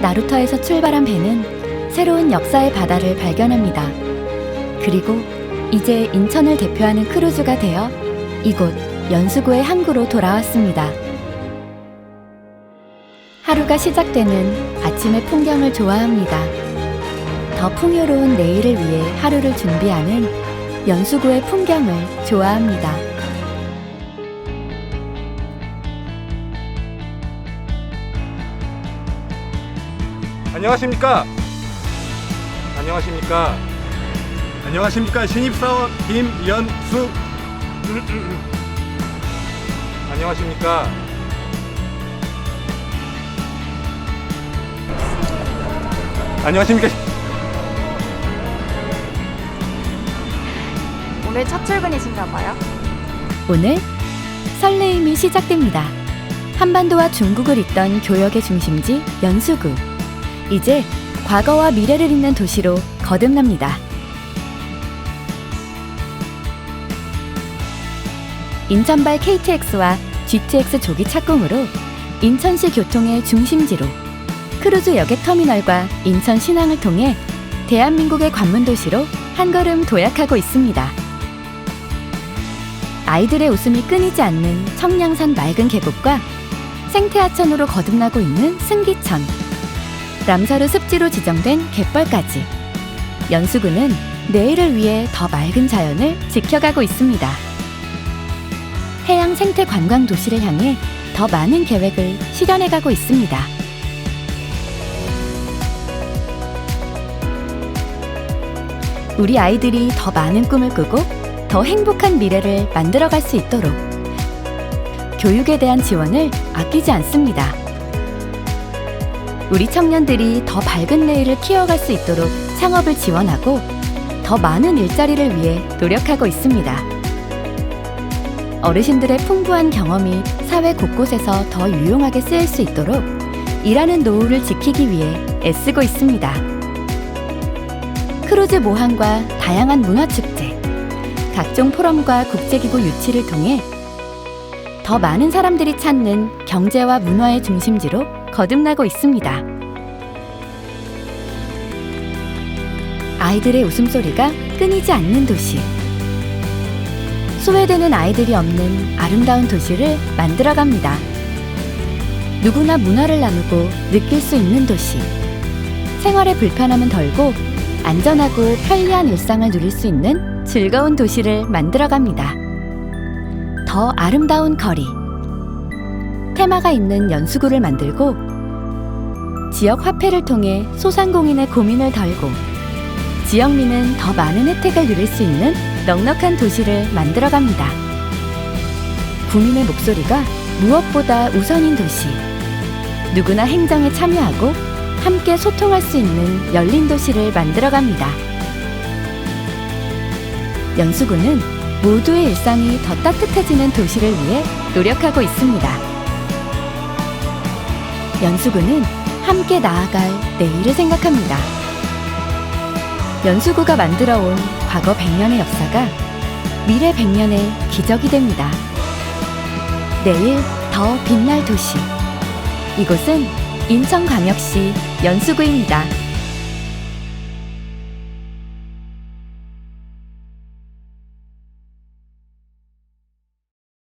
나루터에서 출발한 배는 새로운 역사의 바다를 발견합니다. 그리고 이제 인천을 대표하는 크루즈가 되어 이곳 연수구의 항구로 돌아왔습니다. 하루가 시작되는 아침의 풍경을 좋아합니다. 더 풍요로운 내일을 위해 하루를 준비하는 연수구의 풍경을 좋아합니다. 안녕하십니까? 안녕하십니까? 안녕하십니까 신입사원 김연수 안녕하십니까? 안녕하십니까? 오늘 첫 출근이신가 봐요. 오늘 설레임이 시작됩니다. 한반도와 중국을 잇던 교역의 중심지 연수구. 이제 과거와 미래를 잇는 도시로 거듭납니다. 인천발 KTX와 GTX 조기 착공으로 인천시 교통의 중심지로 크루즈 여객 터미널과 인천 신항을 통해 대한민국의 관문 도시로 한 걸음 도약하고 있습니다. 아이들의 웃음이 끊이지 않는 청량산 맑은 계곡과 생태 하천으로 거듭나고 있는 승기천, 람서르 습지로 지정된 갯벌까지 연수구는 내일을 위해 더 맑은 자연을 지켜가고 있습니다. 해양 생태 관광 도시를 향해 더 많은 계획을 실현해가고 있습니다. 우리 아이들이 더 많은 꿈을 꾸고 더 행복한 미래를 만들어갈 수 있도록 교육에 대한 지원을 아끼지 않습니다. 우리 청년들이 더 밝은 내일을 키워갈 수 있도록 창업을 지원하고 더 많은 일자리를 위해 노력하고 있습니다. 어르신들의 풍부한 경험이 사회 곳곳에서 더 유용하게 쓰일 수 있도록 일하는 노후를 지키기 위해 애쓰고 있습니다. 크루즈 모함과 다양한 문화축제, 각종 포럼과 국제기구 유치를 통해 더 많은 사람들이 찾는 경제와 문화의 중심지로 거듭나고 있습니다. 아이들의 웃음소리가 끊이지 않는 도시. 소외되는 아이들이 없는 아름다운 도시를 만들어 갑니다. 누구나 문화를 나누고 느낄 수 있는 도시. 생활의 불편함은 덜고 안전하고 편리한 일상을 누릴 수 있는 즐거운 도시를 만들어 갑니다. 더 아름다운 거리. 테마가 있는 연수구를 만들고 지역 화폐를 통해 소상공인의 고민을 덜고 지역민은 더 많은 혜택을 누릴 수 있는 넉넉한 도시를 만들어갑니다. 국민의 목소리가 무엇보다 우선인 도시. 누구나 행정에 참여하고 함께 소통할 수 있는 열린 도시를 만들어갑니다. 연수구는 모두의 일상이 더 따뜻해지는 도시를 위해 노력하고 있습니다. 연수구는 함께 나아갈 내일을 생각합니다. 연수구가 만들어 온 과거 100년의 역사가 미래 100년의 기적이 됩니다. 내일 더 빛날 도시. 이곳은 인천광역시 연수구입니다.